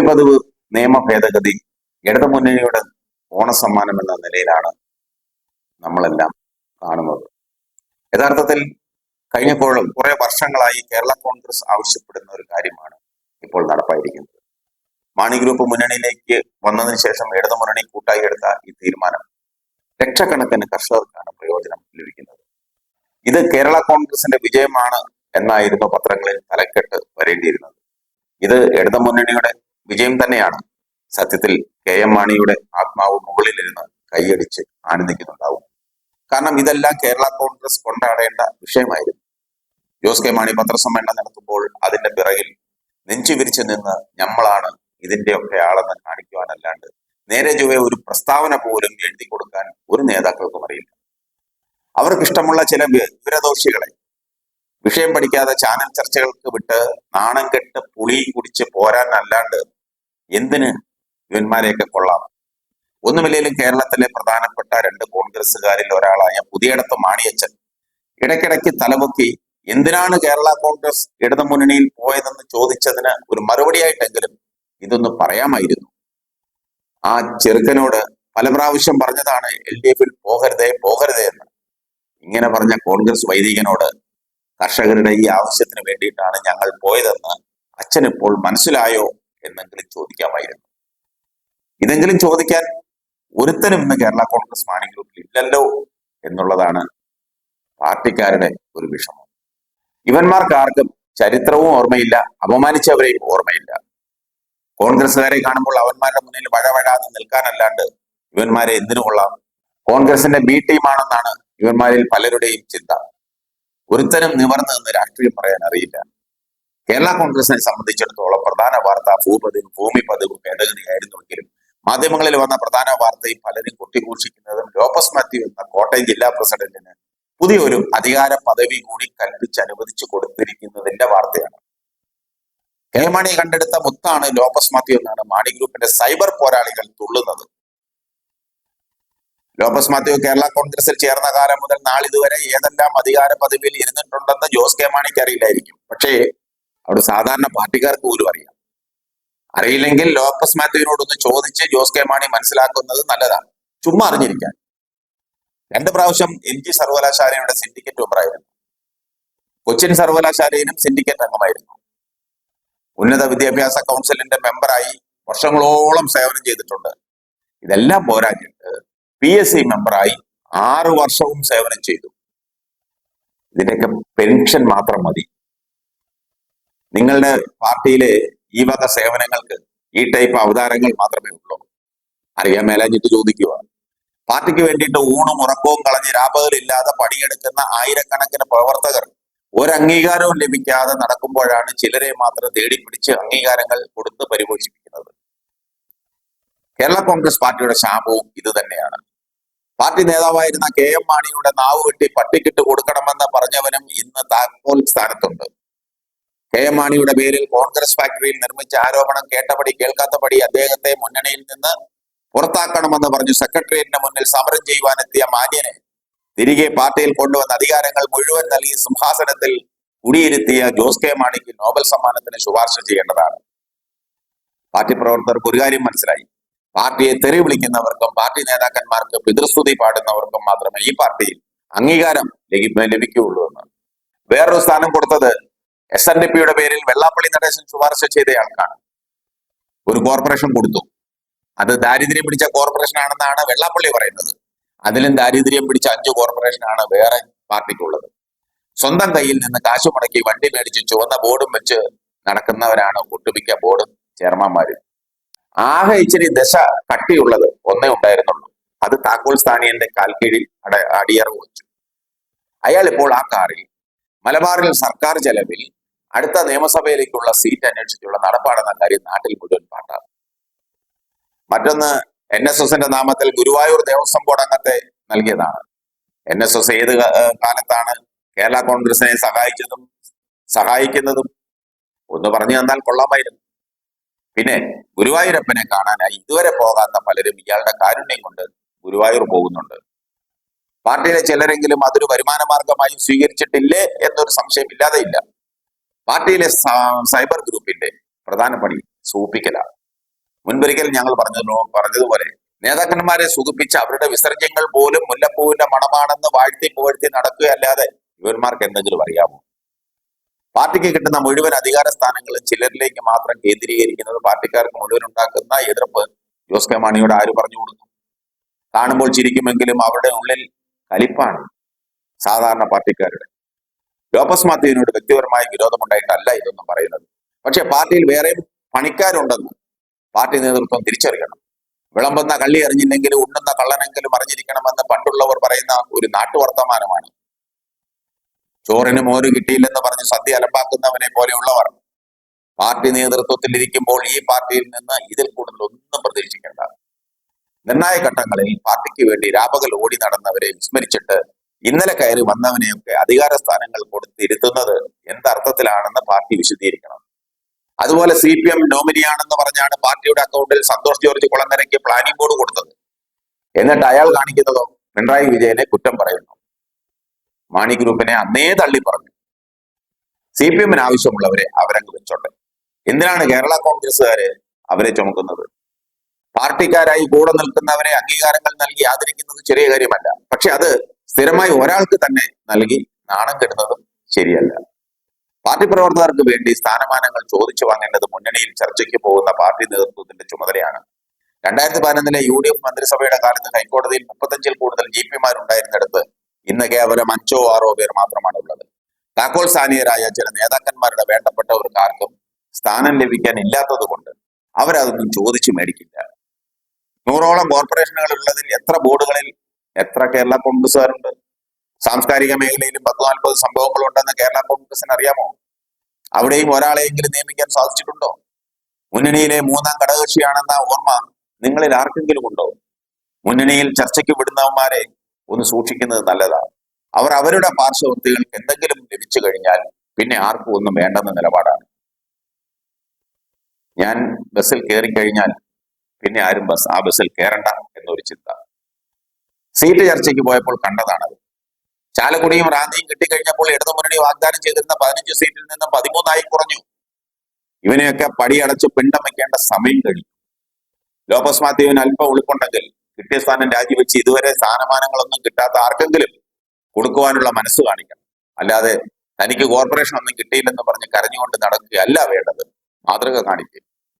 ഭൂമി പതിവ് നിയമ ഭേദഗതി ഇടതുമുന്നണിയുടെ ഓണസമ്മാനം എന്ന നിലയിലാണ് നമ്മളെല്ലാം കാണുന്നത്. യഥാർത്ഥത്തിൽ കഴിഞ്ഞ കൊ- കുറെ വർഷങ്ങളായി കേരള കോൺഗ്രസ് ആവശ്യപ്പെടുന്ന ഒരു കാര്യമാണ് ഇപ്പോൾ നടപ്പായിരിക്കുന്നത്. മാണി ഗ്രൂപ്പ് മുന്നണിയിലേക്ക് വന്നതിന് ശേഷം ഇടതു മുന്നണി കൂട്ടായി എടുത്ത ഈ തീരുമാനം ലക്ഷക്കണക്കിന് കർഷകർക്കാണ് പ്രയോജനം ലഭിക്കുന്നത്. ഇത് കേരള കോൺഗ്രസിന്റെ വിജയമാണ് എന്നായിരുന്നു പത്രങ്ങളിൽ തലക്കെട്ട് വരേണ്ടിയിരുന്നത്. ഇത് ഇടതു ഇടതുമുന്നണിയുടെ വിജയം തന്നെയാണ്. സത്യത്തിൽ കെ എം മാണിയുടെ ആത്മാവ് മുകളിലിരുന്ന് കൈയടിച്ച് ആനന്ദിക്കുന്നുണ്ടാവും. കാരണം ഇതെല്ലാം കേരള കോൺഗ്രസ് കൊണ്ടാടേണ്ട വിഷയമായിരുന്നു. ജോസ് കെ മാണി പത്രസമ്മേളനം നടത്തുമ്പോൾ അതിന്റെ പിറകിൽ നെഞ്ചു വിരിച്ചു നിന്ന് ഞമ്മളാണ് ഇതിന്റെയൊക്കെ ആളെന്ന് കാണിക്കുവാനല്ലാണ്ട് നേരെ ചൊവ്വെ ഒരു പ്രസ്താവന പോലും എഴുതി കൊടുക്കാൻ ഒരു നേതാക്കൾക്കും അറിയില്ല. അവർക്കിഷ്ടമുള്ള ചില വിവരദോഷികളെ വിഷയം പഠിക്കാതെ ചാനൽ ചർച്ചകൾക്ക് വിട്ട് നാണം കെട്ട് പുളി കുടിച്ച് പോരാൻ അല്ലാണ്ട് എന്തിന് ഇവന്മാരെയൊക്കെ കൊള്ളാം? ഒന്നുമില്ലെങ്കിലും കേരളത്തിലെ പ്രധാനപ്പെട്ട രണ്ട് കോൺഗ്രസ്സുകാരിൽ ഒരാളായ പുതിയടത്ത് മാണിയച്ചൻ ഇടയ്ക്കിടയ്ക്ക് തലമുക്കി എന്തിനാണ് കേരള കോൺഗ്രസ് ഇടതു മുന്നണിയിൽ പോയതെന്ന് ചോദിച്ചതിന് ഒരു മറുപടിയായിട്ടെങ്കിലും ഇതൊന്ന് പറയാമായിരുന്നു. ആ ചെറുക്കനോട് പല പ്രാവശ്യം പറഞ്ഞതാണ് എൽ ഡി എഫിൽ പോകരുതേ പോകരുതേ എന്ന്. ഇങ്ങനെ പറഞ്ഞ കോൺഗ്രസ് വൈദികനോട് കർഷകരുടെ ഈ ആവശ്യത്തിന് വേണ്ടിയിട്ടാണ് ഞങ്ങൾ പോയതെന്ന് അച്ഛനിപ്പോൾ മനസ്സിലായോ? എന്നെങ്കിലും ചോദിക്കാമായിരുന്നു. ഇതെങ്കിലും ചോദിക്കാൻ ഒരുത്തനും ഇന്ന് കേരള കോൺഗ്രസ് മാണി ഗ്രൂപ്പിൽ ഇല്ലല്ലോ എന്നുള്ളതാണ് പാർട്ടിക്കാരുടെ ഒരു വിഷമം. ഇവന്മാർക്ക് ആർക്കും ചരിത്രവും ഓർമ്മയില്ല അപമാനിച്ചവരെയും ഓർമ്മയില്ല. കോൺഗ്രസ്സുകാരെ കാണുമ്പോൾ അവന്മാരുടെ മുന്നിൽ വഴവഴാതെ നിൽക്കാനല്ലാണ്ട് ഇവന്മാരെ എന്തിനു കൊള്ളാം? കോൺഗ്രസിന്റെ ബി ടീമാണെന്നാണ് ഇവന്മാരിൽ പലരുടെയും ചിന്ത. ഒരുത്തനും നിവർന്നു നിന്ന് രാഷ്ട്രീയം പറയാൻ അറിയില്ല. കേരള കോൺഗ്രസിനെ സംബന്ധിച്ചിടത്തോളം പ്രധാന വാർത്ത ഭൂപതിവ് ഭൂമി പതിവ് ഭേദഗതിയായിരുന്നുവെങ്കിലും മാധ്യമങ്ങളിൽ വന്ന പ്രധാന വാർത്തയും പലരും കൊട്ടിഘോഷിക്കുന്നതും ലോപ്പസ് മാത്യു എന്ന കോട്ടയം ജില്ലാ പ്രസിഡന്റിന് പുതിയൊരു അധികാര പദവി കൂടി കൽപ്പിച്ച് അനുവദിച്ചു കൊടുത്തിരിക്കുന്നതിന്റെ വാർത്തയാണ്. കെ മാണി കണ്ടെടുത്ത മുത്താണ് ലോപ്പസ് മാത്യു എന്നാണ് മാണി ഗ്രൂപ്പിന്റെ സൈബർ പോരാളികൾ തുള്ളുന്നത്. ലോപ്പസ് മാത്യു കേരള കോൺഗ്രസിൽ ചേർന്ന കാലം മുതൽ നാളിതുവരെ ഏതെല്ലാം അധികാര പദവിയിൽ ഇരുന്നിട്ടുണ്ടെന്ന് ജോസ് കെ മാണിക്ക് അറിയില്ലായിരിക്കും. പക്ഷേ അവിടെ സാധാരണ പാർട്ടിക്കാർക്ക് പോലും അറിയാം. അറിയില്ലെങ്കിൽ ലോപ്പസ് മാത്യുവിനോടൊന്ന് ചോദിച്ച് ജോസ് കെ മാണി മനസ്സിലാക്കുന്നത് നല്ലതാണ്. ചുമ്മാ അറിഞ്ഞിരിക്കാൻ. രണ്ട് പ്രാവശ്യം എം ജി സർവകലാശാലയുടെ സിൻഡിക്കേറ്റ് മെമ്പറായിരുന്നു. കൊച്ചിൻ സർവകലാശാലയിലും സിൻഡിക്കേറ്റ് അംഗമായിരുന്നു. ഉന്നത വിദ്യാഭ്യാസ കൗൺസിലിന്റെ മെമ്പറായി വർഷങ്ങളോളം സേവനം ചെയ്തിട്ടുണ്ട്. ഇതെല്ലാം പോരാഞ്ഞിട്ട് പി എസ് സി മെമ്പറായി ആറ് വർഷവും സേവനം ചെയ്തു. ഇതിന്റെയൊക്കെ പെൻഷൻ മാത്രം മതി. നിങ്ങളുടെ പാർട്ടിയിലെ ഈ വക സേവനങ്ങൾക്ക് ഈ ടൈപ്പ് അവതാരങ്ങൾ മാത്രമേ ഉള്ളൂ. അറിയാൻ മേലാഞ്ഞിട്ട് ചോദിക്കുക പാർട്ടിക്ക് വേണ്ടിയിട്ട് ഊണും ഉറക്കവും കളഞ്ഞ് രാപകലില്ലാതെ പണിയെടുക്കുന്ന ആയിരക്കണക്കിന് പ്രവർത്തകർ ഒരംഗീകാരവും ലഭിക്കാതെ നടക്കുമ്പോഴാണ് ചിലരെ മാത്രം തേടി പിടിച്ച് അംഗീകാരങ്ങൾ കൊടുത്ത് പരിപോഷിപ്പിക്കുന്നത്. കേരള കോൺഗ്രസ് പാർട്ടിയുടെ ശാപവും ഇത് തന്നെയാണ്. പാർട്ടി നേതാവായിരുന്ന കെ എം മാണിയുടെ നാവ് വെട്ടി പട്ടിക്കിട്ട് കൊടുക്കണമെന്ന് പറഞ്ഞവനും ഇന്ന് താക്കോൽ സ്ഥാനത്തുണ്ട്. കെ എം മാണിയുടെ പേരിൽ കോൺഗ്രസ് ഫാക്ടറിയിൽ നിർമ്മിച്ച ആരോപണം കേട്ടപടി കേൾക്കാത്തപടി അദ്ദേഹത്തെ മുന്നണിയിൽ നിന്ന് പുറത്താക്കണമെന്ന് പറഞ്ഞു. സെക്രട്ടേറിയറ്റിന് മുന്നിൽ സമരം ചെയ്യുവാനെത്തിയ മാന്യനെ തിരികെ പാർട്ടിയിൽ കൊണ്ടുവന്ന അധികാരങ്ങൾ മുഴുവൻ നൽകി സിംഹാസനത്തിൽ കുടിയിരുത്തിയ ജോസ് കെ മാണിക്ക് നോബൽ സമ്മാനത്തിന് ശുപാർശ ചെയ്യേണ്ടതാണ്. പാർട്ടി പ്രവർത്തകർക്ക് ഒരു കാര്യം മനസ്സിലായി. പാർട്ടിയെ തെറി വിളിക്കുന്നവർക്കും പാർട്ടി നേതാക്കന്മാർക്ക് പിതൃസ്തുതി പാടുന്നവർക്കും മാത്രമേ ഈ പാർട്ടിയിൽ അംഗീകാരം ലഭി- ലഭിക്കുകയുള്ളൂ എന്ന് വേറൊരു സ്ഥാനം കൊടുത്തത് എസ് എൻ ഡി പിയുടെ പേരിൽ വെള്ളാപ്പള്ളി നടേശൻ ശുപാർശ ചെയ്തയാൾക്കാണ് ഒരു കോർപ്പറേഷൻ കൊടുത്തു. അത് ദാരിദ്ര്യം പിടിച്ച കോർപ്പറേഷൻ ആണെന്നാണ് വെള്ളാപ്പള്ളി പറയുന്നത്. അതിലും ദാരിദ്ര്യം പിടിച്ച അഞ്ച് കോർപ്പറേഷൻ ആണ് വേറെ പാർട്ടിക്കുള്ളത്. സ്വന്തം കയ്യിൽ നിന്ന് കാശ് മുടക്കി വണ്ടി മേടിച്ച് ചുവന്ന ബോർഡും വെച്ച് നടക്കുന്നവരാണ് ഒട്ടുമിക്ക ബോർഡ് ചെയർമാൻമാര്. ആകെ ഇച്ചിരി ദശ കട്ടിയുള്ളത് ഒന്നേ ഉണ്ടായിരുന്നുള്ളൂ. അത് താക്കോൽ സ്ഥാനിയന്റെ കാൽക്കീഴിൽ അട അടിയറവ് വെച്ചു. അയാൾ ഇപ്പോൾ ആ കാറിൽ മലബാറിൽ സർക്കാർ ചെലവിൽ അടുത്ത നിയമസഭയിലേക്കുള്ള സീറ്റ് അന്വേഷിച്ചുള്ള നടപ്പാടെന്ന കാര്യം നാട്ടിൽ മുഴുവൻ പാട്ടാണ് മറ്റൊന്ന് എൻ എസ് എസിന്റെ നാമത്തിൽ ഗുരുവായൂർ ദേവസ്വം ബോർഡ് അംഗത്തെ നൽകിയതാണ്. എൻ എസ് എസ് ഏത് കാലത്താണ് കേരള കോൺഗ്രസിനെ സഹായിച്ചതും സഹായിക്കുന്നതും? ഒന്ന് പറഞ്ഞു തന്നാൽ കൊള്ളാമായിരുന്നു. പിന്നെ ഗുരുവായൂരപ്പനെ കാണാനായി ഇതുവരെ പോകാത്ത പലരും ഇയാളുടെ കാരുണ്യം കൊണ്ട് ഗുരുവായൂർ പോകുന്നുണ്ട്. പാർട്ടിയിലെ ചിലരെങ്കിലും അതൊരു വരുമാന മാർഗമായി സ്വീകരിച്ചിട്ടില്ലേ എന്നൊരു സംശയം ഇല്ലാതെ ഇല്ല പാർട്ടിയിലെ സൈബർ ഗ്രൂപ്പിന്റെ പ്രധാന പണി സൂപ്പിക്കലാണ്. മുൻപൊരിക്കൽ ഞങ്ങൾ പറഞ്ഞല്ലോ പറഞ്ഞതുപോലെ നേതാക്കന്മാരെ സുഖിപ്പിച്ച് അവരുടെ വിസർജ്യങ്ങൾ പോലും മുല്ലപ്പൂവിന്റെ മണമാണെന്ന് വാഴ്ത്തി പുകഴ്ത്തി നടക്കുകയല്ലാതെ ഇവന്മാർക്ക് എന്തെങ്കിലും അറിയാമോ? പാർട്ടിക്ക് കിട്ടുന്ന മുഴുവൻ അധികാര സ്ഥാനങ്ങളും ചിലരിലേക്ക് മാത്രം കേന്ദ്രീകരിക്കുന്നത് പാർട്ടിക്കാർക്ക് മുഴുവൻ ഉണ്ടാക്കുന്ന എതിർപ്പ് ജോസ് കെ മാണിയോട് ആര് പറഞ്ഞു കൊടുക്കും? കാണുമ്പോൾ ചിരിക്കുമെങ്കിലും അവരുടെ ഉള്ളിൽ കലിപ്പാണ് സാധാരണ പാർട്ടിക്കാരുടെ ലോപ്പസ് മാത്യുവിനോട് വ്യക്തിപരമായ വിരോധമുണ്ടായിട്ടല്ല ഇതൊന്നും പറയുന്നത്. പക്ഷേ പാർട്ടിയിൽ വേറെയും പണിക്കാരുണ്ടെന്ന് പാർട്ടി നേതൃത്വം തിരിച്ചറിയണം. വിളമ്പുന്ന കള്ളി അറിഞ്ഞില്ലെങ്കിലും ഉണ്ണുന്ന കള്ളനെങ്കിലും അറിഞ്ഞിരിക്കണമെന്ന് പണ്ടുള്ളവർ പറയുന്ന ഒരു നാട്ടുവർത്തമാനമാണ്. ചോറിന് മോര് കിട്ടിയില്ലെന്ന് പറഞ്ഞ് സദ്യ അലമ്പാക്കുന്നവനെ പോലെയുള്ളവർ പാർട്ടി നേതൃത്വത്തിൽ ഇരിക്കുമ്പോൾ ഈ പാർട്ടിയിൽ നിന്ന് ഇതിൽ കൂടുതൽ ഒന്നും പ്രതീക്ഷിക്കേണ്ട. നിർണായക ഘട്ടങ്ങളിൽ പാർട്ടിക്ക് വേണ്ടി രാപകൽ ഓടി നടന്നവരെ വിസ്മരിച്ചിട്ട് ഇന്നലെ കയറി വന്നവനെയൊക്കെ അധികാര സ്ഥാനങ്ങൾ കൊടുത്തിരുത്തുന്നത് എന്തർത്ഥത്തിലാണെന്ന് പാർട്ടി വിശദീകരിക്കണം. അതുപോലെ സി പി എം നോമിനിയാണെന്ന് പറഞ്ഞാണ് പാർട്ടിയുടെ അക്കൗണ്ടിൽ സന്തോഷ് ജോർജ് കുളങ്ങരയ്ക്ക് പ്ലാനിംഗ് ബോർഡ് കൊടുത്തത്. എന്നിട്ട് അയാൾ കാണിക്കുന്നതോ? പിണറായി വിജയനെ കുറ്റം പറയുന്നു. മാണി ഗ്രൂപ്പിനെ അന്നേ തള്ളി പറഞ്ഞു. സി പി എമ്മിന് ആവശ്യമുള്ളവരെ അവരങ്ങ് വെച്ചോട്ടെ എന്തിനാണ് കേരള കോൺഗ്രസ്സുകാരെ അവരെ ചുമക്കുന്നത്? പാർട്ടിക്കാരായി കൂടെ നിൽക്കുന്നവരെ അംഗീകാരങ്ങൾ നൽകി ആദരിക്കുന്നത് ചെറിയ കാര്യമല്ല. പക്ഷെ അത് സ്ഥിരമായി ഒരാൾക്ക് തന്നെ നൽകി നാണം കെടുന്നതും ശരിയല്ല. പാർട്ടി പ്രവർത്തകർക്ക് വേണ്ടി സ്ഥാനമാനങ്ങൾ ചോദിച്ചു വാങ്ങേണ്ടത് മുന്നണിയിൽ ചർച്ചയ്ക്ക് പോകുന്ന പാർട്ടി നേതൃത്വത്തിന്റെ ചുമതലയാണ്. രണ്ടായിരത്തി പതിനൊന്നിലെ യു ഡി എഫ് മന്ത്രിസഭയുടെ കാലത്ത് ഹൈക്കോടതിയിൽ മുപ്പത്തഞ്ചിൽ കൂടുതൽ ജി പിമാരുണ്ടായിരുന്നിടത്ത് ഇന്ന് കേവലം അഞ്ചോ ആറോ പേർ മാത്രമാണ് ഉള്ളത് താക്കോൽ സ്ഥാനീയരായ ചില നേതാക്കന്മാരുടെ വേണ്ടപ്പെട്ടവർക്ക് ആർക്കും സ്ഥാനം ലഭിക്കാൻ ഇല്ലാത്തത് കൊണ്ട് അവരതൊന്നും ചോദിച്ചു മേടിക്കില്ല. നൂറോളം കോർപ്പറേഷനുകൾ ഉള്ളതിൽ എത്ര ബോർഡുകളിൽ എത്ര കേരള കോൺഗ്രസ്സുകാരുണ്ട് സാംസ്കാരിക മേഖലയിലും പത്ത് നാൽപ്പത് സംഭവങ്ങൾ ഉണ്ടെന്ന് കേരള കോൺഗ്രസിന് അറിയാമോ? അവിടെയും ഒരാളെയെങ്കിലും നിയമിക്കാൻ സാധിച്ചിട്ടുണ്ടോ? മുന്നണിയിലെ മൂന്നാം ഘടകകക്ഷിയാണെന്ന ഓർമ്മ നിങ്ങളിൽ ആർക്കെങ്കിലും ഉണ്ടോ? മുന്നണിയിൽ ചർച്ചയ്ക്ക് വിടുന്നവന്മാരെ ഒന്ന് സൂക്ഷിക്കുന്നത് നല്ലതാണ്. അവർ അവരുടെ പാർശ്വവൃത്തികൾ എന്തെങ്കിലും ലഭിച്ചു കഴിഞ്ഞാൽ പിന്നെ ആർക്കും ഒന്നും വേണ്ടെന്ന നിലപാടാണ്. ഞാൻ ബസ്സിൽ കയറി കഴിഞ്ഞാൽ പിന്നെ ആരും ബസ് ആ ബസ്സിൽ കയറണ്ട എന്നൊരു ചിന്ത. സീറ്റ് ചർച്ചയ്ക്ക് പോയപ്പോൾ കണ്ടതാണത്. ചാലക്കുടിയും റാന്നിയും കിട്ടിക്കഴിഞ്ഞപ്പോൾ ഇടതുമുന്നണി വാഗ്ദാനം ചെയ്തിരുന്ന പതിനഞ്ച് സീറ്റിൽ നിന്ന് പതിമൂന്നായി കുറഞ്ഞു. ഇവനെയൊക്കെ പടിയടച്ച് പിണ്ടം വയ്ക്കേണ്ട സമയം കഴിഞ്ഞു. ലോപ്പസ് മാത്യുവിന് അല്പം ഉളിപ്പുണ്ടെങ്കിൽ കിട്ടിയ സ്ഥാനം രാജിവെച്ച് ഇതുവരെ സ്ഥാനമാനങ്ങളൊന്നും കിട്ടാത്ത ആർക്കെങ്കിലും കൊടുക്കുവാനുള്ള മനസ്സ് കാണിക്കണം. അല്ലാതെ തനിക്ക് കോർപ്പറേഷൻ ഒന്നും കിട്ടിയില്ലെന്ന് പറഞ്ഞ് കരഞ്ഞുകൊണ്ട് നടക്കുകയല്ല വേണ്ടത്. മാതൃക കാണിക്കുക